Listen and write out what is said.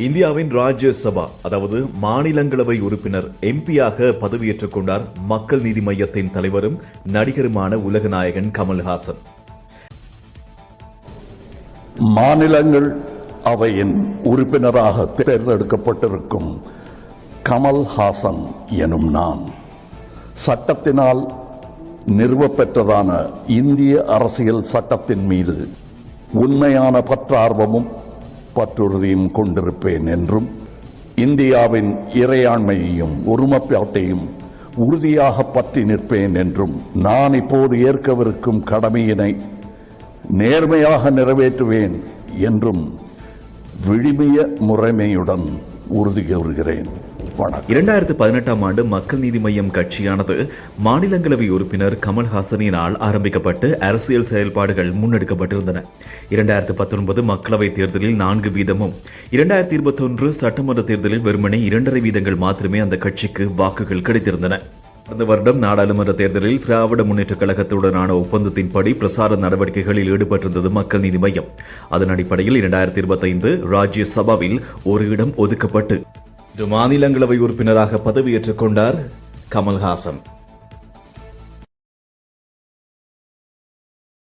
இந்தியாவின் ராஜ்யசபா அதாவது மாநிலங்களவை உறுப்பினர் எம்பியாக பதவியேற்றுக் கொண்டார் மக்கள் நீதி மையத்தின் தலைவரும் நடிகருமான உலகநாயகன் கமல்ஹாசன். மாநிலங்கள் அவையின் உறுப்பினராக தேர்ந்தெடுக்கப்பட்டிருக்கும் கமல்ஹாசன் எனும் நான் சட்டத்தினால் நிறுவப்பெற்றதான இந்திய அரசியல் சட்டத்தின் மீது உண்மையான பற்றார்வமும் பற்றுறுதியும் கொண்டிருப்பேன் என்றும் இந்தியாவின் இறையாண்மையையும் ஒருமைப்பாட்டையும் உறுதியாக பற்றி நிற்பேன் என்றும் நான் இப்போது ஏற்கவிருக்கும் கடமையினை நேர்மையாக நிறைவேற்றுவேன் என்றும் விழிமிய முறைமையுடன் உறுதி கூறுகிறேன். வணக்கம் இரண்டாயிரத்து பதினெட்டாம் ஆண்டு மக்கள் நீதி மையம் கட்சியானது மாநிலங்களவை உறுப்பினர் கமல்ஹாசனினால் ஆரம்பிக்கப்பட்டு அரசியல் செயல்பாடுகள் முன்னெடுக்கப்பட்டிருந்தன. இரண்டாயிரத்து பத்தொன்பது மக்களவைத் தேர்தலில் நான்கு வீதமும் இரண்டாயிரத்தி இருபத்தொன்று சட்டமன்ற தேர்தலில் வெறுமனே இரண்டரை வீதங்கள் மாத்திரமே அந்த கட்சிக்கு வாக்குகள் கிடைத்திருந்தன. கடந்த வருடம் நாடாளுமன்ற தேர்தலில் திராவிட முன்னேற்றக் கழகத்துடனான ஒப்பந்தத்தின்படி பிரசார நடவடிக்கைகளில் ஈடுபட்டிருந்தது மக்கள் நீதி மையம் அதன் அடிப்படையில் இரண்டாயிரத்தி இருபத்தைந்து ராஜ்யசபாவில் ஒரு இடம் ஒதுக்கப்பட்டு மாநிலங்களவை உறுப்பினராக பதவியேற்றுக் கொண்டார் கமல்ஹாசன்.